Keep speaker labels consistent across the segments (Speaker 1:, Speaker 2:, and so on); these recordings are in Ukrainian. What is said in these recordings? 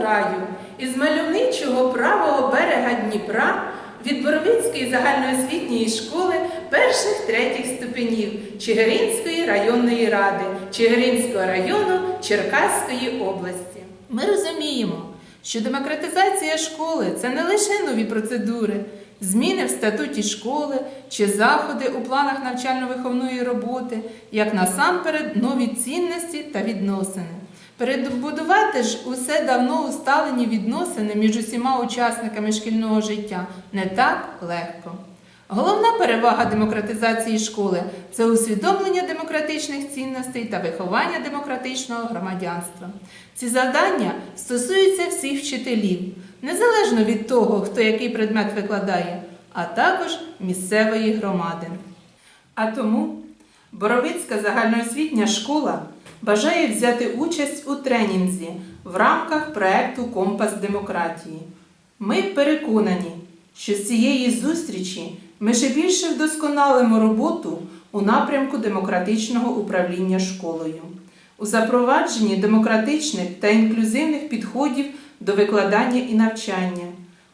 Speaker 1: краю із мальовничого правого берега Дніпра від Боровицької загальноосвітньої школи перших третіх ступенів Чигиринської районної ради Чигиринського району Черкаської області. Ми розуміємо, що демократизація школи це не лише нові процедури, зміни в статуті школи чи заходи у планах навчально-виховної роботи, як насамперед нові цінності та відносини. Перебудувати ж усе давно усталені відносини між усіма учасниками шкільного життя не так легко. Головна перевага демократизації школи це усвідомлення демократичних цінностей та виховання демократичного громадянства. Ці завдання стосуються всіх вчителів, незалежно від того, хто який предмет викладає, а також місцевої громади. А тому Боровицька загальноосвітня школа бажає взяти участь у тренінгзі в рамках проекту Компас демократії. Ми переконані, що з цієї зустрічі ми ще більше вдосконалимо роботу у напрямку демократичного управління школою, у запровадженні демократичних та інклюзивних підходів до викладання і навчання,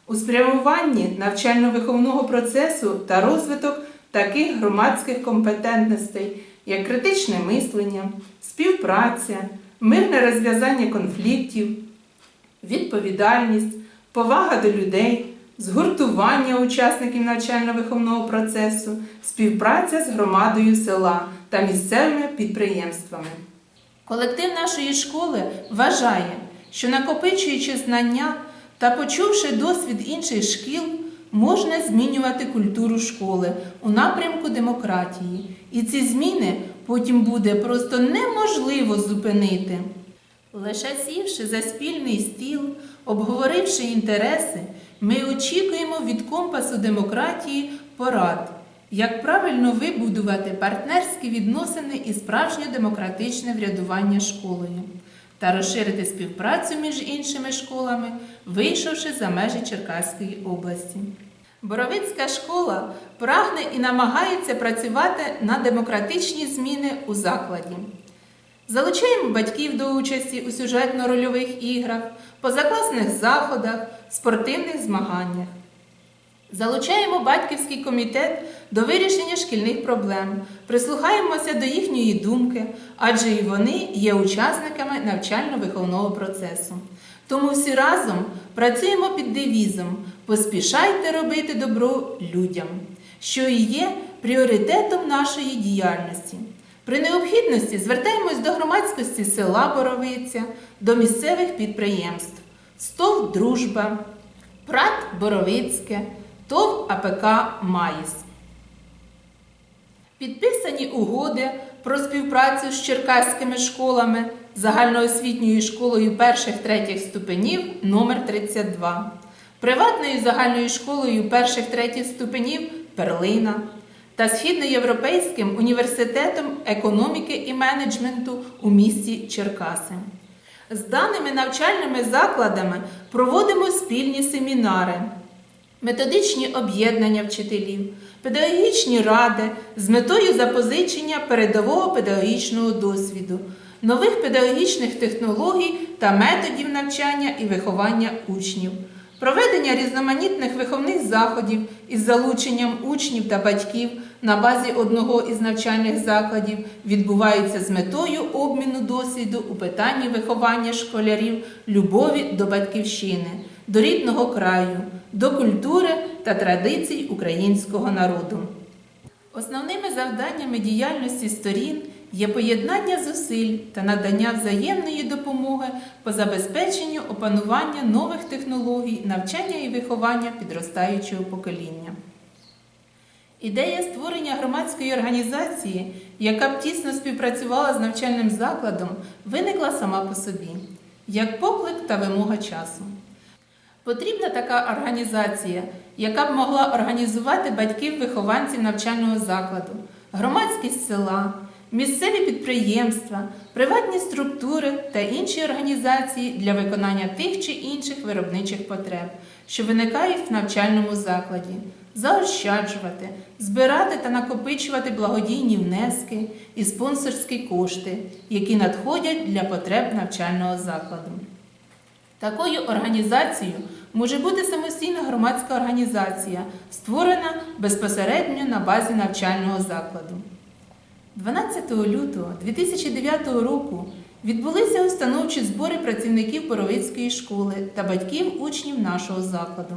Speaker 1: у спрямуванні навчально-виховного процесу та розвиток таких громадських компетентностей, як критичне мислення, співпраця, мирне розв'язання конфліктів, відповідальність, повага до людей, згуртування учасників навчально-виховного процесу, співпраця з громадою села та місцевими підприємствами. Колектив нашої школи вважає, що накопичуючи знання та почувши досвід інших шкіл, можна змінювати культуру школи у напрямку демократії, і ці зміни потім буде просто неможливо зупинити. Лише сівши за спільний стіл, обговоривши інтереси, ми очікуємо від компасу демократії порад, як правильно вибудувати партнерські відносини і справжнє демократичне врядування школою та розширити співпрацю між іншими школами, вийшовши за межі Черкаської області. Боровицька школа прагне і намагається працювати на демократичні зміни у закладі. Залучаємо батьків до участі у сюжетно-рольових іграх, позакласних заходах, спортивних змаганнях. Залучаємо батьківський комітет до вирішення шкільних проблем, прислухаємося до їхньої думки, адже і вони є учасниками навчально-виховного процесу. Тому всі разом працюємо під девізом Поспішайте робити добро людям, що і є пріоритетом нашої діяльності. При необхідності звертаємось до громадськості села Боровиця, до місцевих підприємств СТОВ Дружба, ПРАТ Боровицьке, ТОВ АПК МАїС. Підписані угоди про співпрацю з черкаськими школами загальноосвітньою школою перших-третіх ступенів номер 32 приватною загальною школою перших-третіх ступенів Перлина та Східноєвропейським університетом економіки і менеджменту у місті Черкаси. З даними навчальними закладами проводимо спільні семінари, методичні об'єднання вчителів, педагогічні ради з метою запозичення передового педагогічного досвіду, нових педагогічних технологій та методів навчання і виховання учнів. Проведення різноманітних виховних заходів із залученням учнів та батьків на базі одного із навчальних закладів відбуваються з метою обміну досвіду у питанні виховання школярів, любові до батьківщини, до рідного краю, до культури та традицій українського народу. Основними завданнями діяльності сторін є поєднання зусиль та надання взаємної допомоги по забезпеченню опанування нових технологій, навчання і виховання підростаючого покоління. Ідея створення громадської організації, яка б тісно співпрацювала з навчальним закладом, виникла сама по собі, як поклик та вимога часу. Потрібна така організація, яка б могла організувати батьків-вихованців навчального закладу, громадськість села, місцеві підприємства, приватні структури та інші організації для виконання тих чи інших виробничих потреб, що виникають в навчальному закладі, заощаджувати, збирати та накопичувати благодійні внески і спонсорські кошти, які надходять для потреб навчального закладу. Такою організацією може бути самостійна громадська організація, створена безпосередньо на базі навчального закладу. 12 лютого 2009 року відбулися установчі збори працівників Боровицької школи та батьків учнів нашого закладу,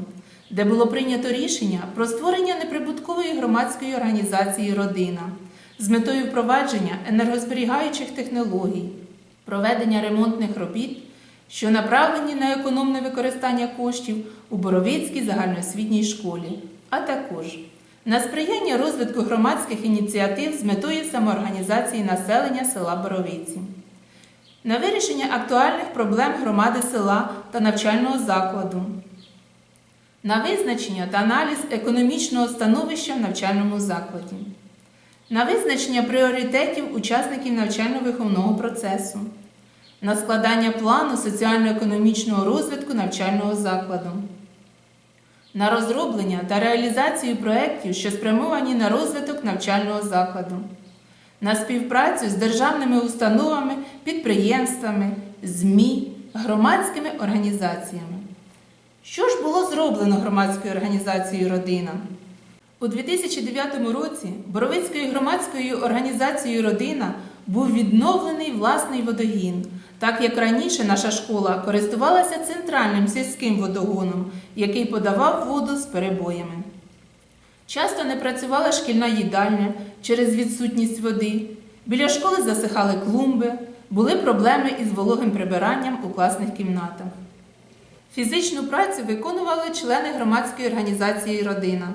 Speaker 1: де було прийнято рішення про створення неприбуткової громадської організації Родина з метою впровадження енергозберігаючих технологій, проведення ремонтних робіт, що направлені на економне використання коштів у Боровицькій загальноосвітній школі, а також на сприяння розвитку громадських ініціатив з метою самоорганізації населення села Боровиці, на вирішення актуальних проблем громади села та навчального закладу, на визначення та аналіз економічного становища в навчальному закладі, на визначення пріоритетів учасників навчально-виховного процесу, на складання плану соціально-економічного розвитку навчального закладу на розроблення та реалізацію проєктів, що спрямовані на розвиток навчального закладу, на співпрацю з державними установами, підприємствами, ЗМІ, громадськими організаціями. Що ж було зроблено громадською організацією Родина? У 2009 році Боровицькою громадською організацією Родина був відновлений власний водогін, так як раніше наша школа користувалася центральним сільським водогоном, який подавав воду з перебоями. Часто не працювала шкільна їдальня через відсутність води, біля школи засихали клумби, були проблеми із вологим прибиранням у класних кімнатах. Фізичну працю виконували члени громадської організації Родина,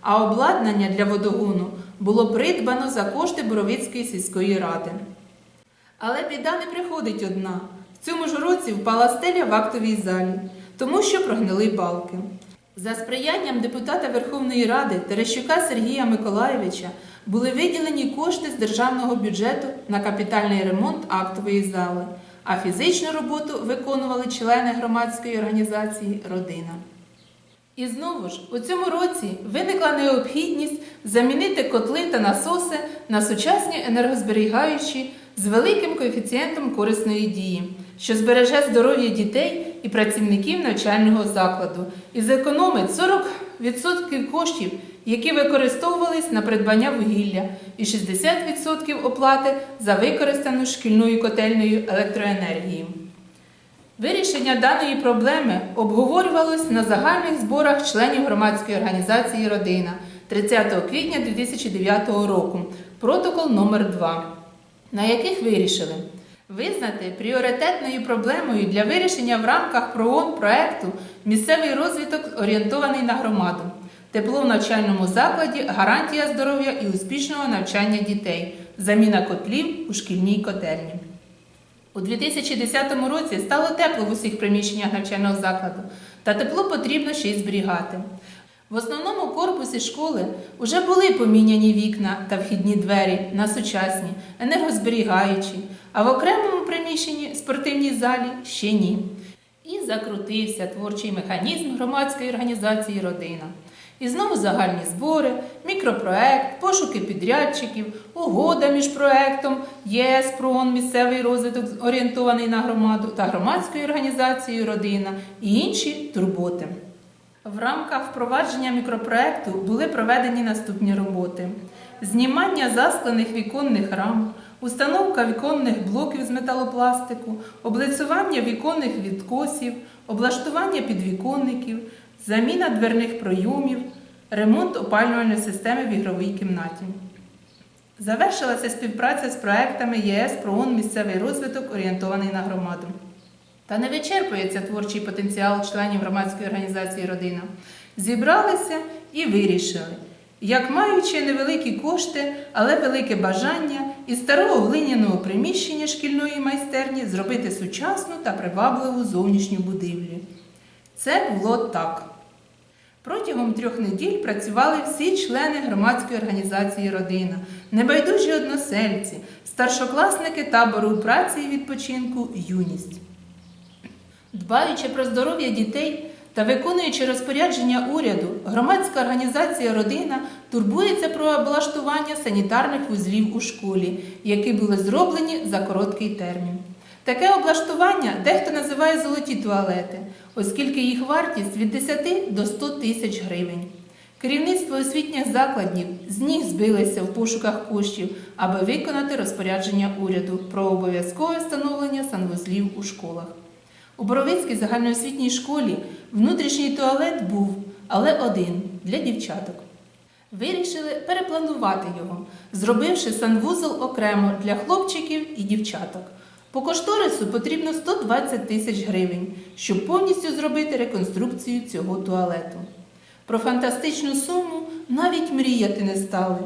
Speaker 1: а обладнання для водогону було придбано за кошти Боровицької сільської ради. Але біда не приходить одна. В цьому ж році впала стеля в актовій залі, тому що прогнили балки. За сприянням депутата Верховної Ради Терещука Сергія Миколаєвича були виділені кошти з державного бюджету на капітальний ремонт актової зали, а фізичну роботу виконували члени громадської організації Родина. І знову ж у цьому році виникла необхідність замінити котли та насоси на сучасні енергозберігаючі з великим коефіцієнтом корисної дії, що збереже здоров'я дітей і працівників навчального закладу і зекономить 40% коштів, які використовувались на придбання вугілля, і 60% оплати за використану шкільною котельною електроенергію. Вирішення даної проблеми обговорювалось на загальних зборах членів громадської організації Родина 30 квітня 2009 року, протокол номер 2 на яких вирішили визнати пріоритетною проблемою для вирішення в рамках ПРООН проекту місцевий розвиток орієнтований на громаду, тепло в навчальному закладі, гарантія здоров'я і успішного навчання дітей, заміна котлів у шкільній котельні. У 2010 році стало тепло в усіх приміщеннях навчального закладу, та тепло потрібно ще й зберігати. В основному корпусі школи вже були поміняні вікна та вхідні двері на сучасні, енергозберігаючі, а в окремому приміщенні спортивній залі ще ні. І закрутився творчий механізм громадської організації Родина. І знову загальні збори, мікропроект, пошуки підрядчиків, угода між проектом ЄС ПРООН місцевий розвиток орієнтований на громаду та громадською організацією Родина і інші турботи. В рамках впровадження мікропроекту були проведені наступні роботи: знімання засклених віконних рам, установка віконних блоків з металопластику, облицювання віконних відкосів, облаштування підвіконників, заміна дверних пройомів, ремонт опалювальної системи в ігровій кімнаті. Завершилася співпраця з проектами ЄС ПРООН місцевий розвиток орієнтований на громаду. Та не вичерпується творчий потенціал членів громадської організації Родина. Зібралися і вирішили, як маючи невеликі кошти, але велике бажання із старого глиняного приміщення шкільної майстерні зробити сучасну та привабливу зовнішню будівлю. Це було так. Протягом трьох неділь працювали всі члени громадської організації Родина, небайдужі односельці, старшокласники табору праці і відпочинку Юність. Дбаючи про здоров'я дітей та виконуючи розпорядження уряду, громадська організація Родина турбується про облаштування санітарних вузлів у школі, які були зроблені за короткий термін. Таке облаштування дехто називає золоті туалети, оскільки їх вартість від 10 до 100 тисяч гривень. Керівництво освітніх закладів з ніг збилося в пошуках коштів, аби виконати розпорядження уряду про обов'язкове встановлення санвузлів у школах. У Боровицькій загальноосвітній школі внутрішній туалет був, але один для дівчаток. Вирішили перепланувати його, зробивши санвузол окремо для хлопчиків і дівчаток. По кошторису потрібно 120 тисяч гривень, щоб повністю зробити реконструкцію цього туалету. Про фантастичну суму навіть мріяти не стали.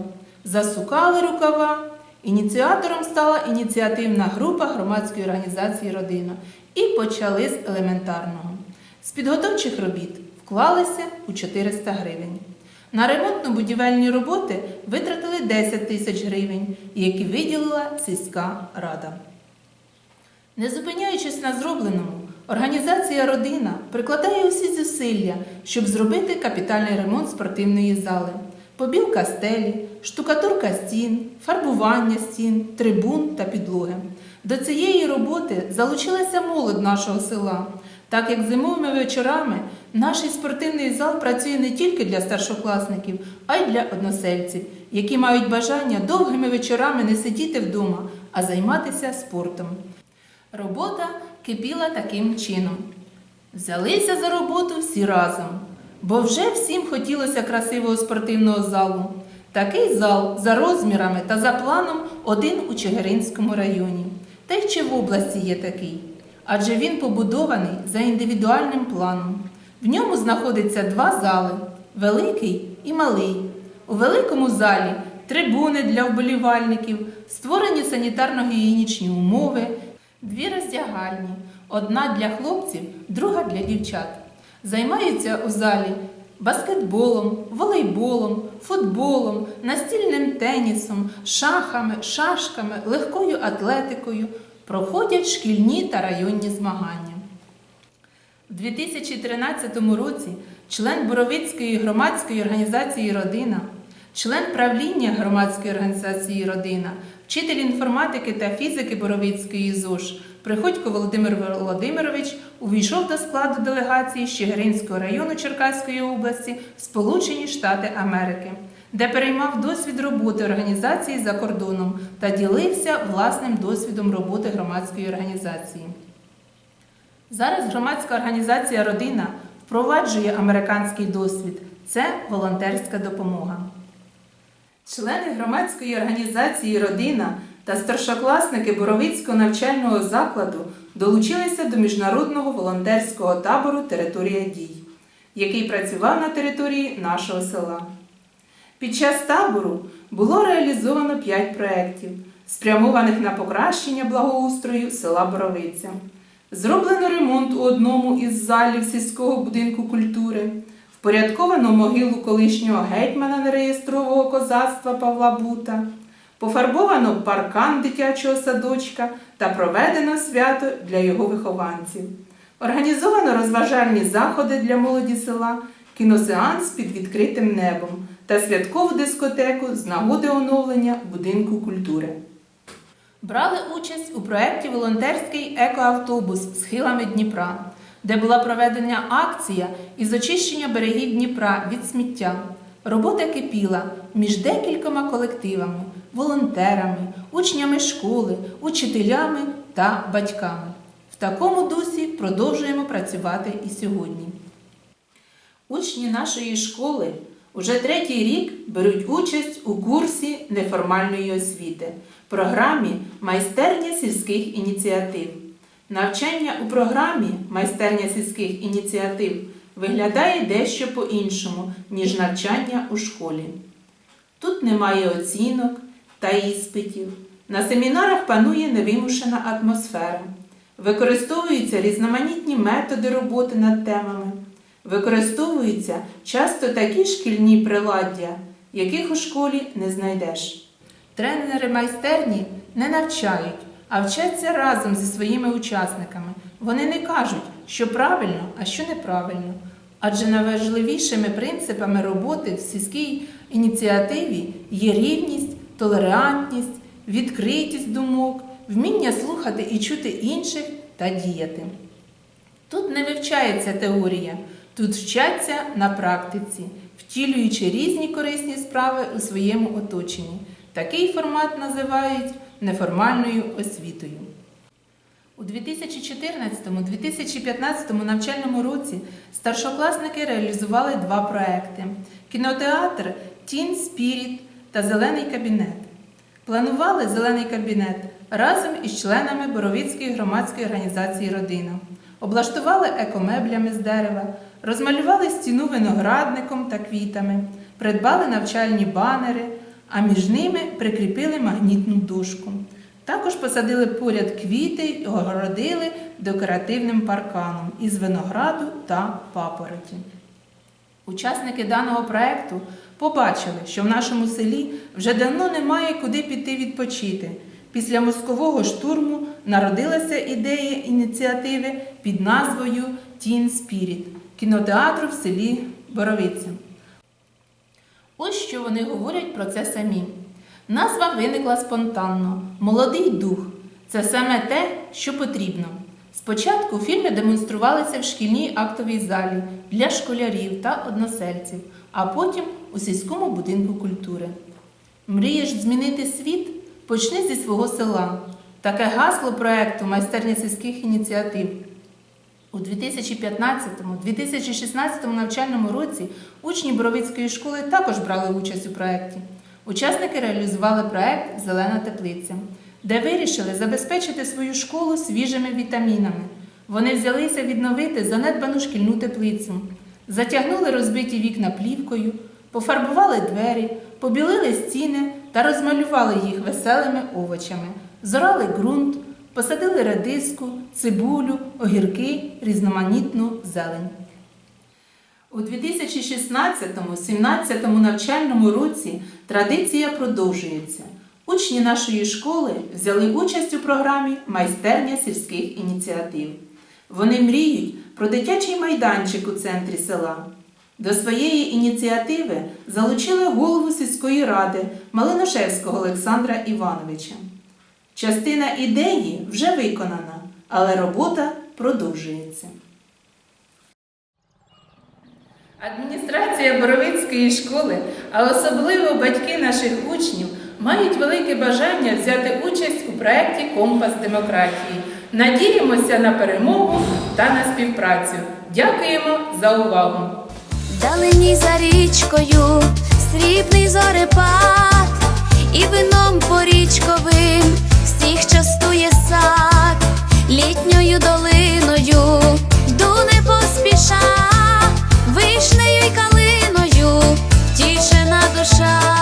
Speaker 1: Засукали рукава. Ініціатором стала ініціативна група громадської організації Родина і почали з елементарного. З підготовчих робіт вклалися у 400 гривень. На ремонтно-будівельні роботи витратили 10 тисяч гривень, які виділила сільська рада. Не зупиняючись на зробленому, організація Родина прикладає усі зусилля, щоб зробити капітальний ремонт спортивної зали. Побілка стелі, штукатурка стін, фарбування стін, трибун та підлоги. До цієї роботи залучилася молодь нашого села, так як зимовими вечорами наш спортивний зал працює не тільки для старшокласників, а й для односельців, які мають бажання довгими вечорами не сидіти вдома, а займатися спортом. Робота кипіла таким чином. Взялися за роботу всі разом, бо вже всім хотілося красивого спортивного залу. Такий зал за розмірами та за планом один у Чигиринському районі. Та й чи в області є такий? Адже він побудований за індивідуальним планом. В ньому знаходиться два зали великий і малий. У великому залі трибуни для вболівальників, створені санітарно-гігієнічні умови, дві роздягальні, одна для хлопців, друга для дівчат. Займаються у залі баскетболом, волейболом, футболом, настільним тенісом, шахами, шашками, легкою атлетикою. Проходять шкільні та районні змагання. У 2013 році член Боровицької громадської організації Родина, член правління громадської організації Родина, вчитель інформатики та фізики Боровицької ЗОЖ Приходько Володимир Володимирович увійшов до складу делегації з Чигиринського району Черкаської області Сполучені Штати Америки, де переймав досвід роботи організації за кордоном та ділився власним досвідом роботи громадської організації. Зараз громадська організація Родина впроваджує американський досвід. Це волонтерська допомога. Члени громадської організації Родина та старшокласники Боровицького навчального закладу долучилися до міжнародного волонтерського табору Територія дій, який працював на території нашого села. Під час табору було реалізовано 5 проєктів, спрямованих на покращення благоустрою села Боровиця. Зроблено ремонт у одному із залів сільського будинку культури, впорядковано могилу колишнього гетьмана нереєстрового козацтва Павла Бута, пофарбовано паркан дитячого садочка та проведено свято для його вихованців. Організовано розважальні заходи для молоді села, кіносеанс під відкритим небом та святкову дискотеку з нагоди оновлення будинку культури. Брали участь у проєкті Волонтерський екоавтобус схилами Дніпра, де була проведена акція із очищення берегів Дніпра від сміття. Робота кипіла між декількома колективами, волонтерами, учнями школи, учителями та батьками. В такому дусі продовжуємо працювати і сьогодні. Учні нашої школи уже третій рік беруть участь у курсі неформальної освіти, програмі Майстерня сільських ініціатив. Навчання у програмі Майстерня сільських ініціатив виглядає дещо по-іншому, ніж навчання у школі. Тут немає оцінок та іспитів. На семінарах панує невимушена атмосфера. Використовуються різноманітні методи роботи над темами. Використовуються часто такі шкільні приладдя, яких у школі не знайдеш. Тренери майстерні не навчають, а вчаться разом зі своїми учасниками. Вони не кажуть, що правильно, а що неправильно. Адже найважливішими принципами роботи в сільській ініціативі є рівність, толерантність, відкритість думок, вміння слухати і чути інших та діяти. Тут не вивчається теорія, тут вчаться на практиці, втілюючи різні корисні справи у своєму оточенні. Такий формат називають неформальною освітою. У 2014-2015 навчальному році старшокласники реалізували два проекти: кінотеатр Тін Спіріт та Зелений кабінет. Планували зелений кабінет разом із членами Боровицької громадської організації Родина. Облаштували екомеблями з дерева, розмалювали стіну виноградником та квітами, придбали навчальні банери, а між ними прикріпили магнітну дошку. Також посадили поряд квіти і огородили декоративним парканом із винограду та папороті. Учасники даного проекту побачили, що в нашому селі вже давно немає куди піти відпочити. Після мозкового штурму народилася ідея ініціативи під назвою Тін Спіріт кінотеатру в селі Боровиця. Ось що вони говорять про це самі. Назва виникла спонтанно молодий дух. Це саме те, що потрібно. Спочатку фільми демонструвалися в шкільній актовій залі для школярів та односельців, а потім у сільському будинку культури. Мрієш змінити світ? Почни зі свого села. Таке гасло проекту майстерня сільських ініціатив. У 2015-2016 навчальному році учні Боровицької школи також брали участь у проєкті. Учасники реалізували проєкт Зелена теплиця, де вирішили забезпечити свою школу свіжими вітамінами. Вони взялися відновити занедбану шкільну теплицю, затягнули розбиті вікна плівкою, пофарбували двері, побілили стіни та розмалювали їх веселими овочами, зорали ґрунт, посадили редиску, цибулю, огірки, різноманітну зелень. У 2016-17 навчальному році традиція продовжується. Учні нашої школи взяли участь у програмі Майстерня сільських ініціатив. Вони мріють про дитячий майданчик у центрі села. До своєї ініціативи залучили голову сільської ради Малиношевського Олександра Івановича. Частина ідеї вже виконана, але робота продовжується. Адміністрація Боровицької школи, а особливо батьки наших учнів, мають велике бажання взяти участь у проєкті Компас демократії. Надіємося на перемогу та на співпрацю. Дякуємо за увагу!
Speaker 2: Далині за річкою, срібний зорепад, і вином порічковим всіх частує сад, літньою долиною йду поспіша, вишнею й калиною, тішена душа.